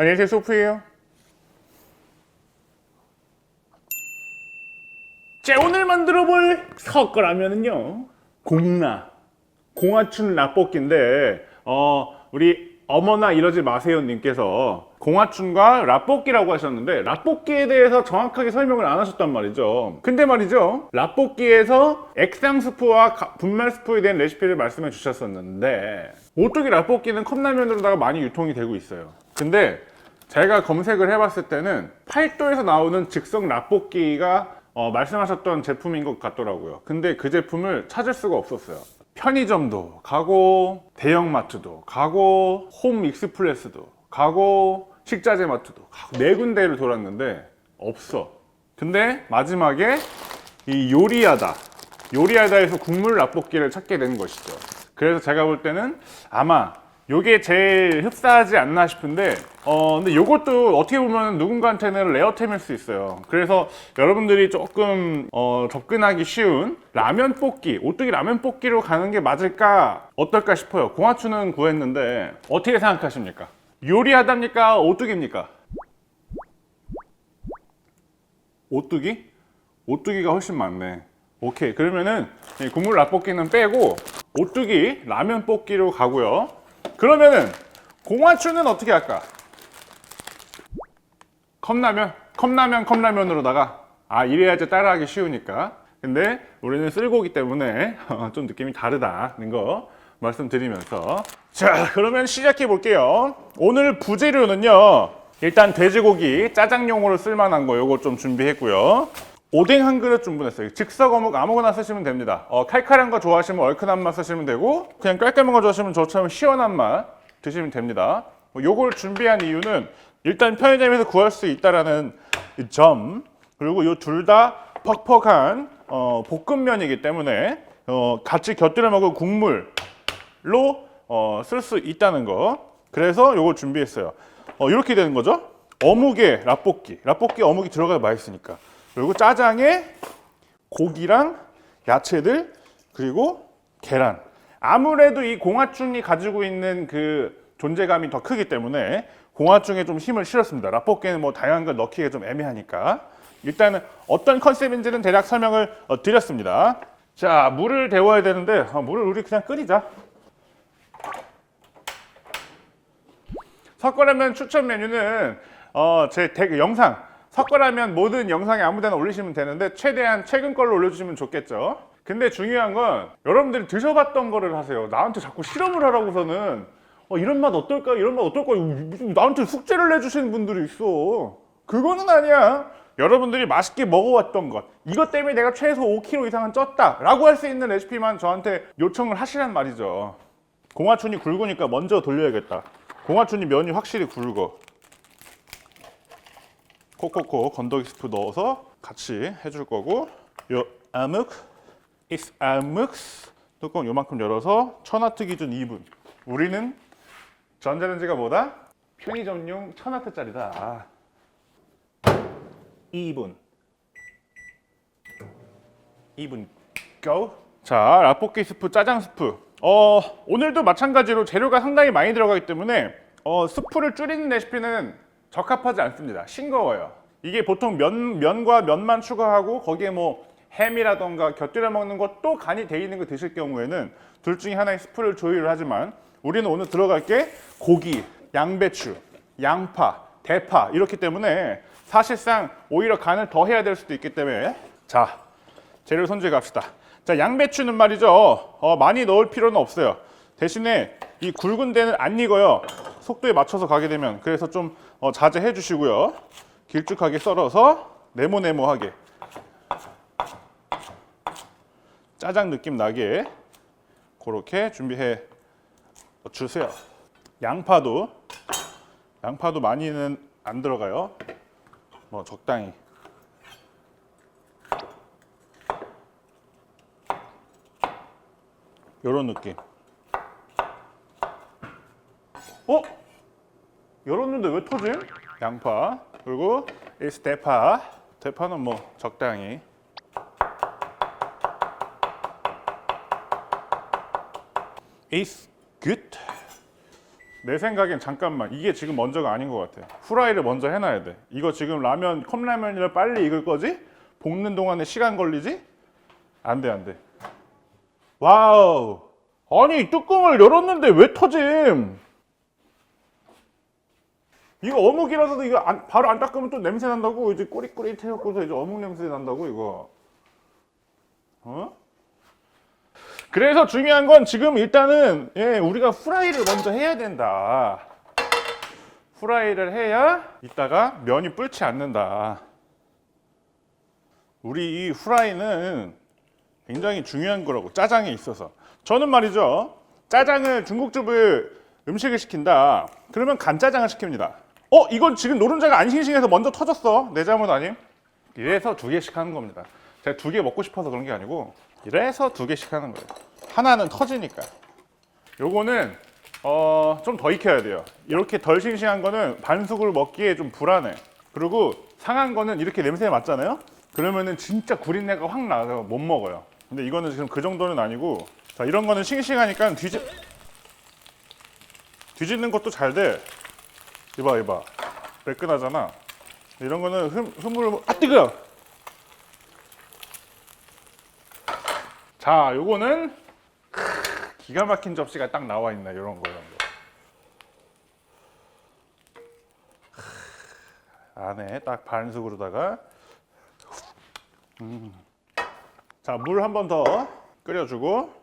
안녕하세요 소프예요? 자 오늘 만들어 볼 석거라면은요 공라 공화춘 라볶이인데 어 우리 어머나 이러지 마세요 님께서 공화춘과 라볶이라고 하셨는데 라볶이에 대해서 정확하게 설명을 안 하셨단 말이죠. 근데 말이죠 라볶이에서 액상 스프와 가- 분말 스프에 대한 레시피를 말씀해 주셨었는데 오뚜기 라볶이는 컵라면으로다가 많이 유통이 되고 있어요. 근데 제가 검색을 해봤을 때는 팔도에서 나오는 즉석 라볶이가 어, 말씀하셨던 제품인 것 같더라고요. 근데 그 제품을 찾을 수가 없었어요. 편의점도 가고 대형마트도 가고 홈 익스프레스도 가고 식자재 마트도 가고 네 군데를 돌았는데 없어. 근데 마지막에 이 요리하다 요리하다에서 국물 라볶이를 찾게 된 것이죠. 그래서 제가 볼 때는 아마 요게 제일 흡사하지 않나 싶은데 어 근데 요것도 어떻게 보면 누군가한테는 레어템일 수 있어요. 그래서 여러분들이 조금 어 접근하기 쉬운 라면 볶기, 오뚜기 라면 볶기로 가는 게 맞을까 어떨까 싶어요. 공화추는 구했는데 어떻게 생각하십니까? 요리하답니까? 오뚜기입니까? 오뚜기? 오뚜기가 훨씬 많네. 오케이. 그러면은 이 국물 라볶이는 빼고 오뚜기 라면 볶기로 가고요. 그러면은 공화추는 어떻게 할까? 컵라면, 컵라면, 컵라면으로다가 아 이래야지 따라하기 쉬우니까. 근데 우리는 쓸고기 때문에 좀 느낌이 다르다는 거 말씀드리면서 자 그러면 시작해 볼게요. 오늘 부재료는요. 일단 돼지고기 짜장용으로 쓸만한 거 요거 좀 준비했고요. 오뎅 한 그릇 주문했어요. 즉석 어묵 아무거나 쓰시면 됩니다. 어, 칼칼한 거 좋아하시면 얼큰한 맛 쓰시면 되고 그냥 깔끔한 거 좋아하시면 저처럼 시원한 맛 드시면 됩니다. 뭐 요걸 준비한 이유는 일단 편의점에서 구할 수 있다라는 이점 그리고 요 둘 다 퍽퍽한 어, 볶음면이기 때문에 어, 같이 곁들여 먹을 국물로 어, 쓸 수 있다는 거. 그래서 요걸 준비했어요. 어, 이렇게 되는 거죠. 어묵에 라볶이, 라볶이 어묵이 들어가야 맛있으니까. 그리고 짜장에 고기랑 야채들 그리고 계란. 아무래도 이 공화충이 가지고 있는 그 존재감이 더 크기 때문에 공화충에 좀 힘을 실었습니다. 라볶이는 뭐 다양한 걸 넣기가 좀 애매하니까 일단은 어떤 컨셉인지는 대략 설명을 어, 드렸습니다. 자, 물을 데워야 되는데 어, 물을 우리 그냥 끓이자. 석거라면 추천 메뉴는 어, 제 대- 영상 석거라면 모든 영상에 아무데나 올리시면 되는데 최대한 최근 걸로 올려주시면 좋겠죠. 근데 중요한 건 여러분들이 드셔봤던 거를 하세요. 나한테 자꾸 실험을 하라고서는 어, 이런 맛 어떨까? 이런 맛 어떨까? 무슨 나한테 숙제를 내주시는 분들이 있어. 그거는 아니야. 여러분들이 맛있게 먹어왔던 것 이것 때문에 내가 최소 5kg 이상은 쪘다 라고 할 수 있는 레시피만 저한테 요청을 하시란 말이죠 공화춘이 굵으니까 먼저 돌려야겠다 공화춘이 면이 확실히 굵어 콕콕콕 건더기 스프 넣어서 같이 해줄 거고 요 아묵 is 아묵 뚜껑 요만큼 열어서 천와트 기준 2분. 우리는 전자레인지가 뭐다? 편의점용 천와트짜리다. 2분. 2분. go 자 라볶이 스프 짜장 스프. 어 오늘도 마찬가지로 재료가 상당히 많이 들어가기 때문에 어 스프를 줄이는 레시피는 적합하지 않습니다 싱거워요 이게 보통 면, 면과 면만 추가하고 거기에 뭐 햄이라던가 곁들여 먹는 것또 간이 돼 있는 거 드실 경우에는 둘 중에 하나의 스프를 조율을 하지만 우리는 오늘 들어갈 게 고기, 양배추, 양파, 대파 이렇기 때문에 사실상 오히려 간을 더 해야 될 수도 있기 때문에 자 재료 손질 갑시다. 자 양배추는 말이죠 어, 많이 넣을 필요는 없어요. 대신에 이 굵은 데는 안 익어요. 속도에 맞춰서 가게 되면 그래서 좀 어, 자제해 주시고요. 길쭉하게 썰어서 네모네모하게 짜장 느낌 나게 그렇게 준비해 주세요. 양파도 양파도 많이는 안 들어가요. 뭐 적당히. 요런 느낌. 어? 열었는데 왜 터지? 양파 그리고 이 대파. 대파는 뭐 적당히. is good. 내 생각엔 잠깐만 이게 지금 먼저가 아닌 것 같아. 후라이를 먼저 해놔야 돼. 이거 지금 라면 컵라면을 빨리 익을 거지? 볶는 동안에 시간 걸리지? 안 돼, 안 돼. 와우. 아니 뚜껑을 열었는데 왜 터짐? 이거 어묵이라서도 이거 안- 바로 안 닦으면 또 냄새 난다고 이제 꼬릿꼬릿해갖고서 이제 어묵 냄새 난다고 이거. 어? 그래서 중요한 건 지금 일단은 예, 우리가 후라이를 먼저 해야 된다. 후라이를 해야 이따가 면이 불지 않는다. 우리 이 후라이는 굉장히 중요한 거라고 짜장에 있어서 저는 말이죠 짜장을 중국집을 음식을 시킨다 그러면 간짜장을 시킵니다 어 이건 지금 노른자가 안 싱싱해서 먼저 터졌어. 내 잘못 아님? 이래서 두 개씩 하는 겁니다. 제가 두 개 먹고 싶어서 그런 게 아니고 이래서 두 개씩 하는 거예요. 하나는 터지니까. 요거는 어, 좀 더 익혀야 돼요. 이렇게 덜 싱싱한 거는 반숙을 먹기에 좀 불안해. 그리고 상한 거는 이렇게 냄새가 맡잖아요? 그러면은 진짜 구린내가 확 나서 못 먹어요. 근데 이거는 지금 그 정도는 아니고 자 이런 거는 싱싱하니까 뒤집 뒤집는 것도 잘돼 이봐 이봐. 매끈하잖아. 이런 거는 흠, 흐물 아 뜨거 자 요거는 크, 기가 막힌 접시가 딱 나와 있네 이런 거 이런 거. 크, 안에 딱 반숙으로다가 자, 물 한 번 더 끓여주고.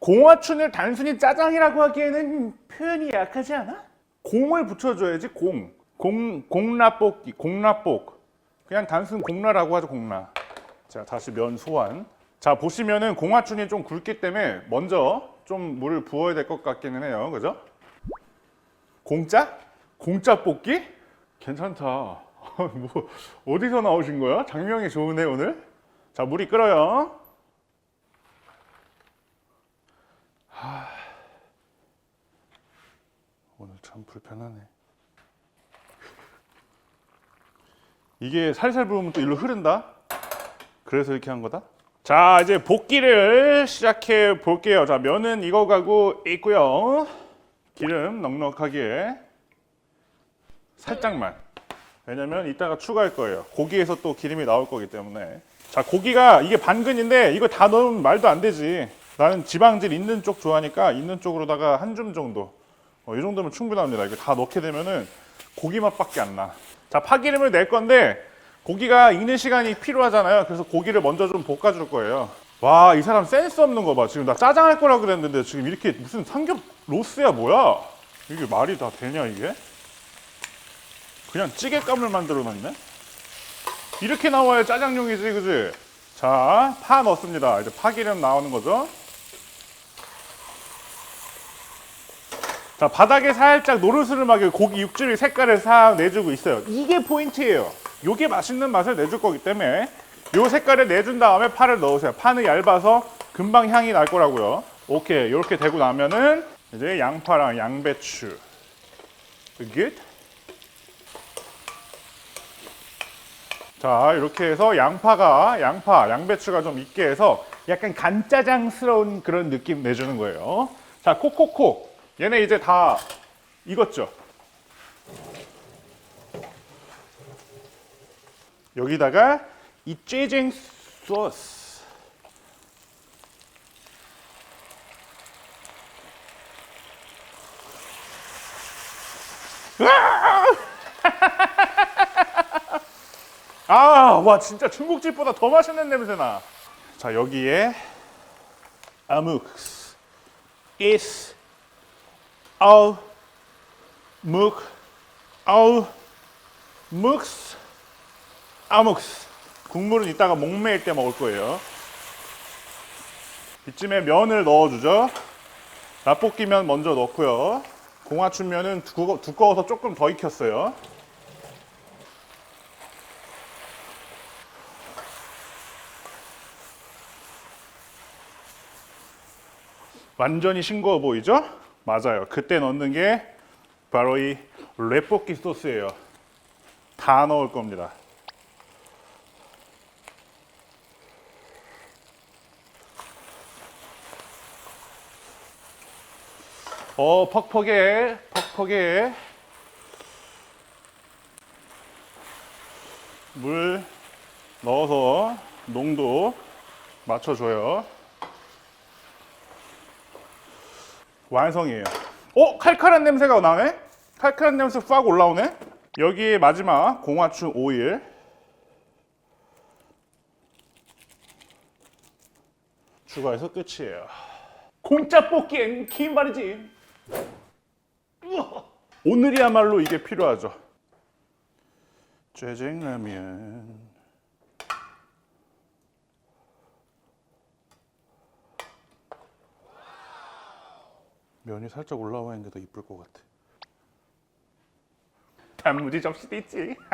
공화춘을 단순히 짜장이라고 하기에는 표현이 약하지 않아? 공을 붙여줘야지 공. 공, 공라볶기, 공라볶. 그냥 단순 공라라고 하죠, 공라. 자, 다시 면 소환. 자, 보시면은 공화춘이 좀 굵기 때문에 먼저 좀 물을 부어야 될 것 같기는 해요. 그죠? 공짜? 공짜 뽑기? 괜찮다. 뭐, 어디서 나오신 거야? 장명이 좋으네, 오늘? 자, 물이 끓어요. 하... 참 불편하네. 이게 살살 부으면 또 일로 흐른다. 그래서 이렇게 한 거다. 자, 이제 볶기를 시작해 볼게요. 자, 면은 익어가고 있고요. 기름 넉넉하게 살짝만. 왜냐면 이따가 추가할 거예요. 고기에서 또 기름이 나올 거기 때문에. 자, 고기가 이게 반근인데 이거 다 넣으면 말도 안 되지. 나는 지방질 있는 쪽 좋아하니까 있는 쪽으로다가 한 줌 정도. 어, 이 정도면 충분합니다. 이거 다 넣게 되면은 고기 맛밖에 안 나. 자, 파기름을 낼 건데 고기가 익는 시간이 필요하잖아요. 그래서 고기를 먼저 좀 볶아줄 거예요. 와, 이 사람 센스 없는 거 봐. 지금 나 짜장 할 거라 그랬는데 지금 이렇게 무슨 삼겹 로스야 뭐야? 이게 말이 다 되냐 이게? 그냥 찌개감을 만들어 놨네? 이렇게 나와야 짜장용이지, 그지? 자, 파 넣습니다. 이제 파기름 나오는 거죠. 자, 바닥에 살짝 노르스름하게 고기 육즙이 색깔을 싹 내주고 있어요. 이게 포인트예요. 요게 맛있는 맛을 내줄 거기 때문에 요 색깔을 내준 다음에 파를 넣으세요. 파는 얇아서 금방 향이 날 거라고요. 오케이, 이렇게 되고 나면은 이제 양파랑 양배추. good? 자 이렇게 해서 양파가 양파 양배추가 좀 있게 해서 약간 간짜장스러운 그런 느낌 내주는 거예요 자 콕콕콕 얘네 이제 다 익었죠? 여기다가 이 찌징 소스. 아, 와 진짜 중국집보다 더 맛있는 냄새나. 자 여기에 아묵스, 아 우, 묵, 아우, 묵스, 아묵스. 국물은 이따가 목매일 때 먹을 거예요. 이쯤에 면을 넣어주죠. 라볶이면 먼저 넣고요. 공화춘면은 두꺼, 두꺼워서 조금 더 익혔어요. 완전히 싱거워 보이죠? 맞아요. 그때 넣는 게 바로 이 레볶이 소스예요. 다 넣을 겁니다. 어, 퍽퍽해, 퍽퍽해. 물 넣어서 농도 맞춰줘요. 완성이에요. 어? 칼칼한 냄새가 나네? 칼칼한 냄새 팍 올라오네? 여기에 마지막 공화춘 오일. 추가해서 끝이에요. 공짜 뽑기엔 긴. 우와. 오늘이야말로 이게 필요하죠. 짜장라면. 면이 살짝 올라와 있는 게 더 이쁠 것 같아. 단무지 접시도 있지.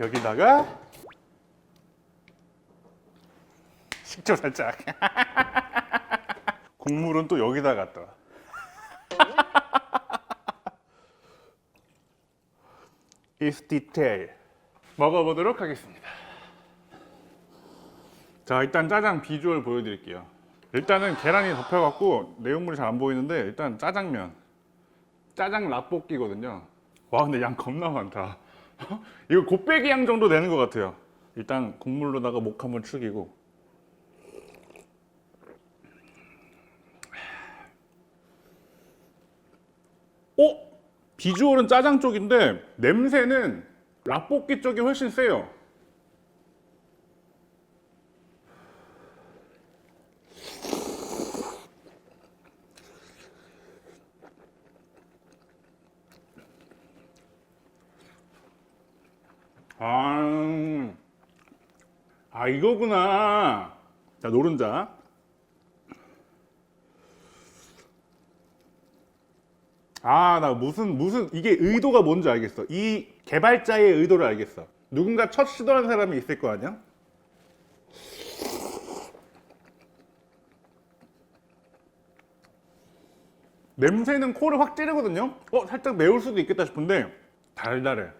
여기다가 식초 살짝. 국물은 또 여기다 갖다. is detail. 먹어보도록 하겠습니다. 자 일단 짜장 비주얼 보여드릴게요. 일단은 계란이 덮여갖고 내용물이 잘 안 보이는데 일단 짜장면, 짜장 라볶이거든요. 와 근데 양 겁나 많다. 이거 곱빼기 양 정도 되는 것 같아요. 일단 국물로다가 목 한번 축이고. 어? 비주얼은 짜장 쪽인데 냄새는 라볶이 쪽이 훨씬 세요. 아, 아 이거구나. 자 노른자. 아, 나 무슨 무슨 이게 의도가 뭔지 알겠어. 이 개발자의 의도를 알겠어. 누군가 첫 시도한 사람이 있을 거 아니야? 냄새는 코를 확 찌르거든요. 어, 살짝 매울 수도 있겠다 싶은데 달달해.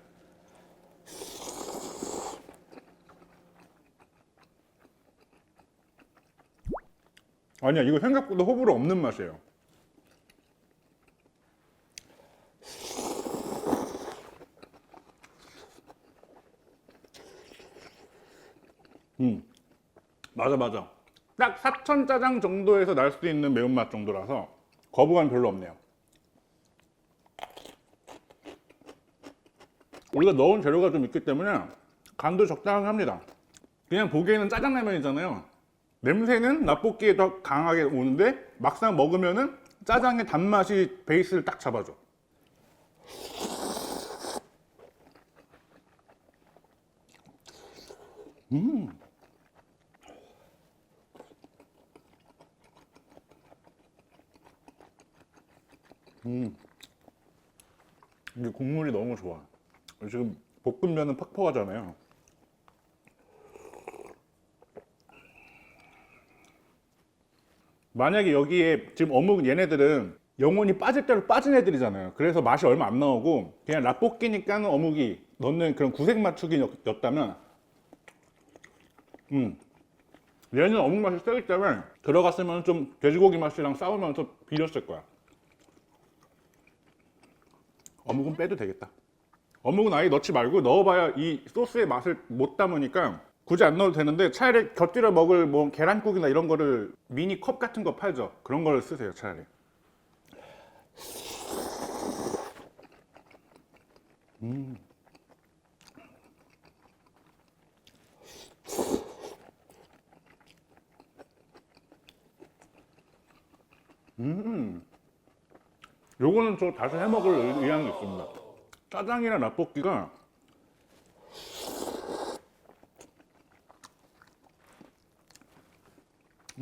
아니야, 이거 생각보다 호불호 없는 맛이에요. 음, 맞아, 맞아. 딱 사천 짜장 정도에서 날 수 있는 매운맛 정도라서 거부감 별로 없네요. 우리가 넣은 재료가 좀 있기 때문에 간도 적당히 합니다. 그냥 보기에는 짜장라면이잖아요. 냄새는 라볶이에 더 강하게 오는데 막상 먹으면은 짜장의 단맛이 베이스를 딱 잡아줘. 이게 국물이 너무 좋아. 지금 볶음면은 퍽퍽하잖아요. 만약에 여기에 지금 어묵 얘네들은 영혼이 빠질 대로 빠진 애들이잖아요. 그래서 맛이 얼마 안 나오고 그냥 라볶이니까는 어묵이 넣는 그런 구색 맞추기였다면 음 얘는 어묵 맛이 세기 때문에 들어갔으면 좀 돼지고기 맛이랑 싸우면서 비렸을 거야. 어묵은 빼도 되겠다. 어묵은 아예 넣지 말고 넣어봐야 이 소스의 맛을 못 담으니까 굳이 안 넣어도 되는데 차라리 곁들여 먹을 뭐 계란국이나 이런 거를 미니 컵 같은 거 팔죠. 그런 걸 쓰세요 차라리. 요거는 저 다시 해 먹을 의- 의향이 있습니다. 짜장이나 라볶이가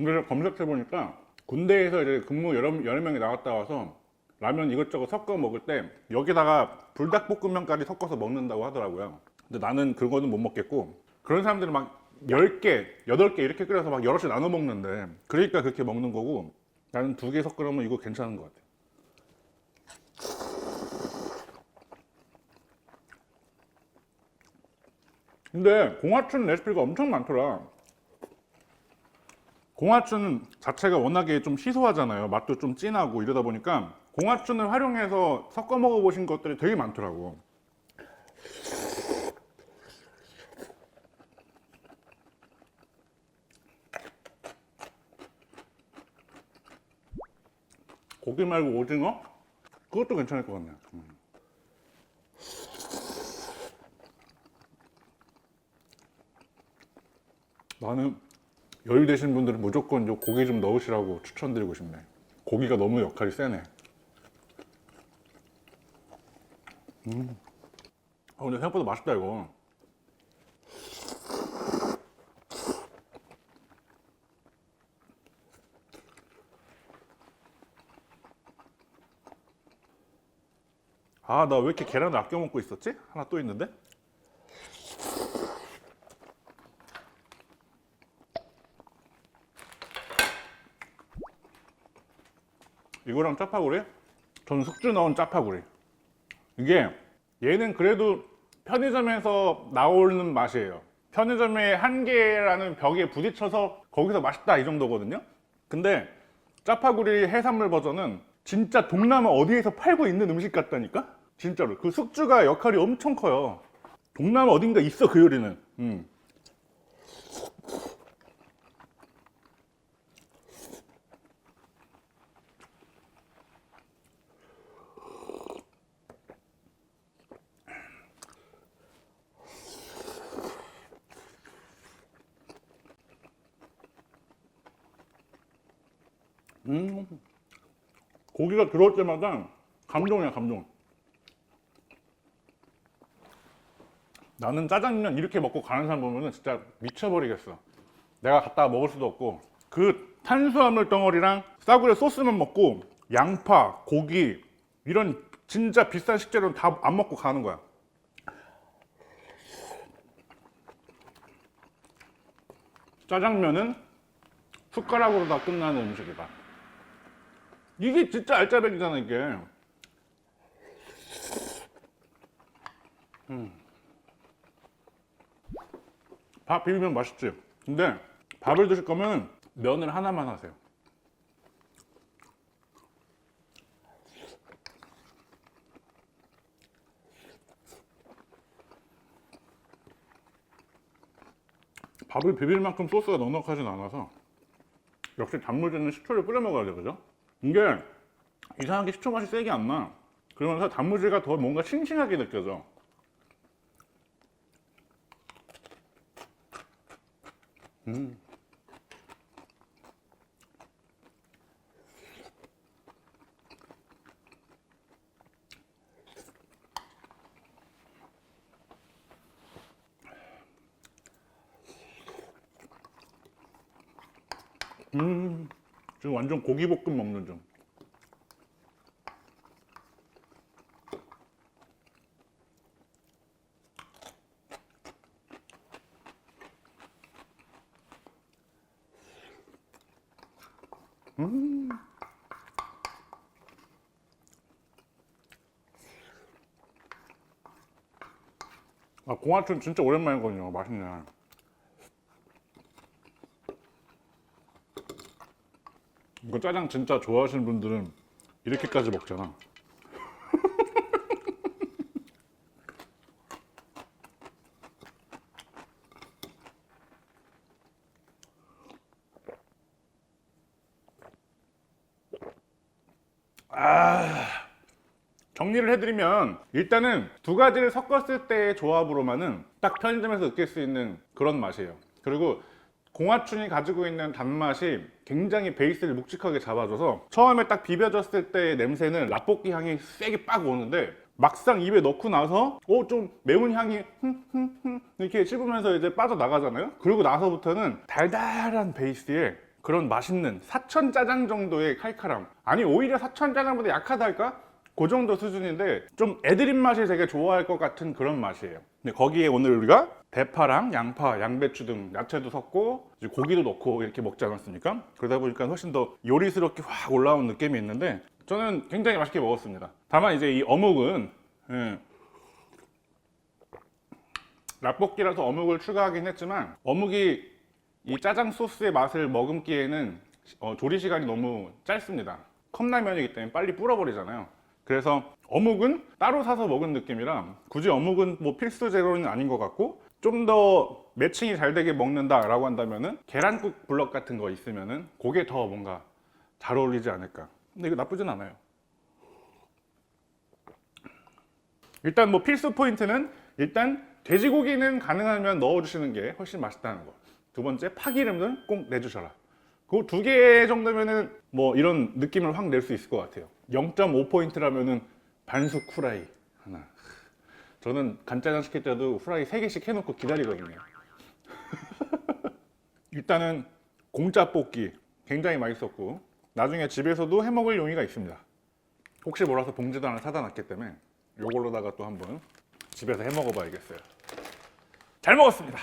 근데 검색해 보니까 군대에서 이제 근무 여러, 여러 명이 나갔다 와서 라면 이것저것 섞어 먹을 때 여기다가 불닭볶음면까지 섞어서 먹는다고 하더라고요. 근데 나는 그거는 못 먹겠고 그런 사람들은 막 10개, 8개 이렇게 끓여서 막 여럿이 나눠 먹는데 그러니까 그렇게 먹는 거고 나는 두 개 섞으면 이거 괜찮은 것 같아. 근데 공화춘 레시피가 엄청 많더라. 공화춘 자체가 워낙에 좀 희소하잖아요. 맛도 좀 진하고 이러다 보니까 공화춘을 활용해서 섞어 먹어보신 것들이 되게 많더라고. 고기 말고 오징어? 그것도 괜찮을 것 같네요. 음. 나는 여유 되신 분들은 무조건 요 고기 좀 넣으시라고 추천드리고 싶네. 고기가 너무 역할이 세네. 음. 아, 근데 생각보다 맛있다, 이거. 아, 나 왜 이렇게 계란을 아껴 먹고 있었지? 하나 또 있는데? 이거랑 짜파구리? 저는 숙주 넣은 짜파구리. 이게 얘는 그래도 편의점에서 나오는 맛이에요. 편의점의 한계라는 벽에 부딪혀서 거기서 맛있다 이 정도거든요. 근데 짜파구리 해산물 버전은 진짜 동남아 어디에서 팔고 있는 음식 같다니까? 진짜로. 그 숙주가 역할이 엄청 커요. 동남아 어딘가 있어 그 요리는. 음. 음. 고기가 들어올 때마다 감동이야 감동. 나는 짜장면 이렇게 먹고 가는 사람 보면은 진짜 미쳐버리겠어. 내가 갖다가 먹을 수도 없고 그 탄수화물 덩어리랑 싸구려 소스만 먹고 양파, 고기 이런 진짜 비싼 식재료는 다 안 먹고 가는 거야. 짜장면은 숟가락으로 다 끝나는 음식이다. 이게 진짜 알짜배기잖아 이게. 음. 밥 비비면 맛있지. 근데 밥을 드실 거면 면을 하나만 하세요. 밥을 비빌 만큼 소스가 넉넉하진 않아서 역시 단무지는 식초를 뿌려 먹어야 돼 그죠? 이게 이상하게 식초 맛이 세게 안 나. 그러면서 단무지가 더 뭔가 싱싱하게 느껴져. 음. 음, 지금 완전 고기볶음 먹는 중. 아, 공화춘 진짜 오랜만이거든요. 맛있네. 이거 짜장 진짜 좋아하시는 분들은 이렇게까지 먹잖아. 정리를 해드리면 일단은 두 가지를 섞었을 때의 조합으로만은 딱 편의점에서 느낄 수 있는 그런 맛이에요. 그리고 공화춘이 가지고 있는 단맛이 굉장히 베이스를 묵직하게 잡아줘서 처음에 딱 비벼졌을 때의 냄새는 라볶이 향이 세게 빡 오는데 막상 입에 넣고 나서 어 좀 매운 향이 흠흠흠 이렇게 씹으면서 이제 빠져나가잖아요. 그리고 나서부터는 달달한 베이스에 그런 맛있는 사천 짜장 정도의 칼칼함 아니 오히려 사천 짜장보다 약하달까? 그 정도 수준인데 좀 애드립 맛이 되게 좋아할 것 같은 그런 맛이에요. 근데 거기에 오늘 우리가 대파랑 양파, 양배추 등 야채도 섞고 고기도 넣고 이렇게 먹지 않았습니까? 그러다 보니까 훨씬 더 요리스럽게 확 올라온 느낌이 있는데 저는 굉장히 맛있게 먹었습니다. 다만 이제 이 어묵은 예, 라볶이라서 어묵을 추가하긴 했지만 어묵이 이 짜장 소스의 맛을 머금기에는 어, 조리 시간이 너무 짧습니다. 컵라면이기 때문에 빨리 불어버리잖아요. 그래서 어묵은 따로 사서 먹은 느낌이라 굳이 어묵은 뭐 필수 재료는 아닌 것 같고 좀 더 매칭이 잘 되게 먹는다라고 한다면은 계란국 블럭 같은 거 있으면은 그게 더 뭔가 잘 어울리지 않을까. 근데 이거 나쁘진 않아요. 일단 뭐 필수 포인트는 일단 돼지고기는 가능하면 넣어주시는 게 훨씬 맛있다는 거. 두 번째 파기름은 꼭 내주셔라. 그 두 개 정도면은 뭐 이런 느낌을 확 낼 수 있을 것 같아요. 0.5 포인트라면은 반숙 후라이 하나. 저는 간짜장 시킬 때도 후라이 3개씩 해놓고 기다리거든요. 일단은 공짜 뽑기 굉장히 맛있었고 나중에 집에서도 해먹을 용의가 있습니다. 혹시 몰라서 봉지도 하나 사다 놨기 때문에 이걸로다가 또 한번 집에서 해먹어 봐야겠어요. 잘 먹었습니다.